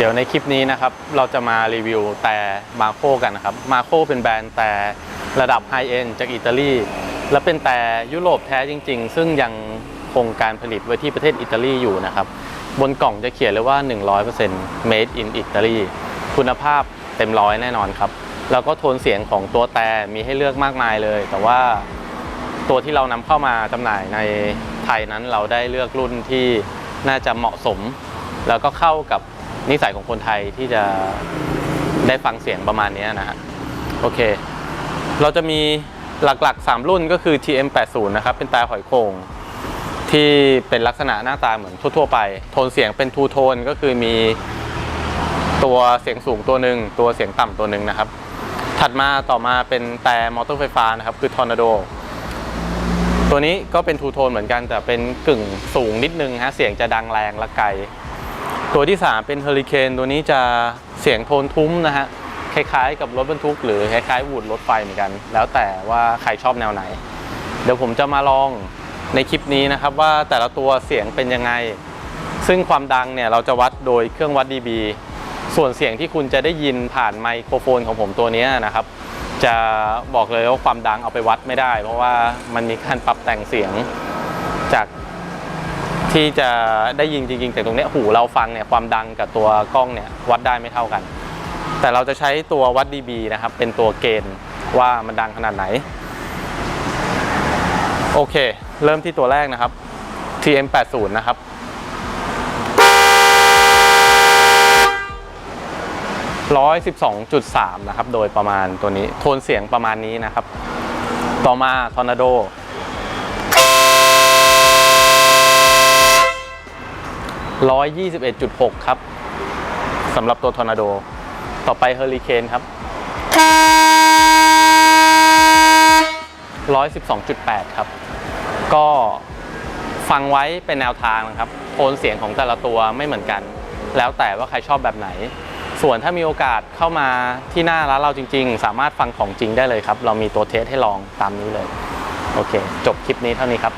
เดี๋ยวในคลิปนี้นะครับเราจะมารีวิวแต่มาโคกันนะครับมาโคเป็นแบรนด์แต่ระดับไฮเอ็นจากอิตาลีและเป็นแต่ยุโรปแท้จริง ๆ ซึ่งยังคงการผลิตไว้ที่ประเทศอิตาลีอยู่นะครับ บนกล่องจะเขียนเลยว่า 100% made in Italy คุณภาพเต็มร้อยแน่นอนครับ แล้วก็โทนเสียงของตัวแต่มีให้เลือกมากมายเลย แต่ว่าตัวที่เรานำเข้ามาจำหน่ายในไทยนั้นเราได้เลือกรุ่นที่น่าจะเหมาะสม แล้วก็เข้ากับ นิสัยของคนไทยที่จะได้ฟังเสียงประมาณนี้นะฮะโอเค เราจะมีหลักๆ 3 รุ่นก็คือ TM80 นะครับ เป็นตาหอยโข่งที่เป็นลักษณะหน้าตาเหมือนทั่วๆไป โทนเสียงเป็นทูโทนก็คือมีตัวเสียงสูงตัวหนึ่งตัวเสียงต่ำตัวหนึ่งนะครับ ถัดมาต่อมาเป็นแต่มอเตอร์ไฟฟ้านะครับ คือ Tornado ตัวนี้ก็เป็นทูโทนเหมือนกันแต่เป็นกึ่งสูงนิดนึงฮะเสียงจะดังแรงและไกล ตัวที่ 3 เป็นเฮอริเคนตัวนี้จะเสียงโทนทุ้มนะฮะคล้ายๆ กับรถบรรทุก หรือคล้ายๆวูดรถไฟเหมือนกัน แล้วแต่ว่าใครชอบแนวไหน เดี๋ยวผมจะมาลองในคลิปนี้นะครับว่าแต่ละตัวเสียงเป็นยังไง ซึ่งความดังเนี่ยเราจะวัดโดยเครื่องวัด dB ส่วนเสียงที่คุณจะได้ยินผ่านไมโครโฟนของผมตัวนี้นะครับ จะบอกเลยว่าความดังเอาไปวัดไม่ได้ เพราะว่ามันมีการปรับแต่งเสียงจาก ที่จะได้ยินจริงๆแต่ตรงนี้หูเราฟังเนี่ยความดังกับตัวกล้องเนี่ยวัดได้ไม่เท่ากัน แต่เราจะใช้ตัววัด dB นะครับ เป็นตัวเกณฑ์ว่ามันดังขนาดไหน โอเค เริ่มที่ตัวแรกนะครับ TM80 นะครับ112.3นะครับ โดยประมาณตัวนี้ โทนเสียงประมาณนี้นะครับ ต่อมา Tornado 121.6 ครับสำหรับตัว Tornado ต่อไป Hurricane ครับ 112.8 ครับ ก็ฟังไว้เป็นแนวทางนะครับโทนเสียงของแต่ละตัวไม่เหมือนกัน แล้วแต่ว่าใครชอบแบบไหน ส่วนถ้ามีโอกาสเข้ามาที่หน้าร้านเราจริง ๆ สามารถฟังของจริงได้เลยครับ เรามีตัวเทสให้ลองตามนี้เลย โอเค จบคลิปนี้เท่านี้ครับ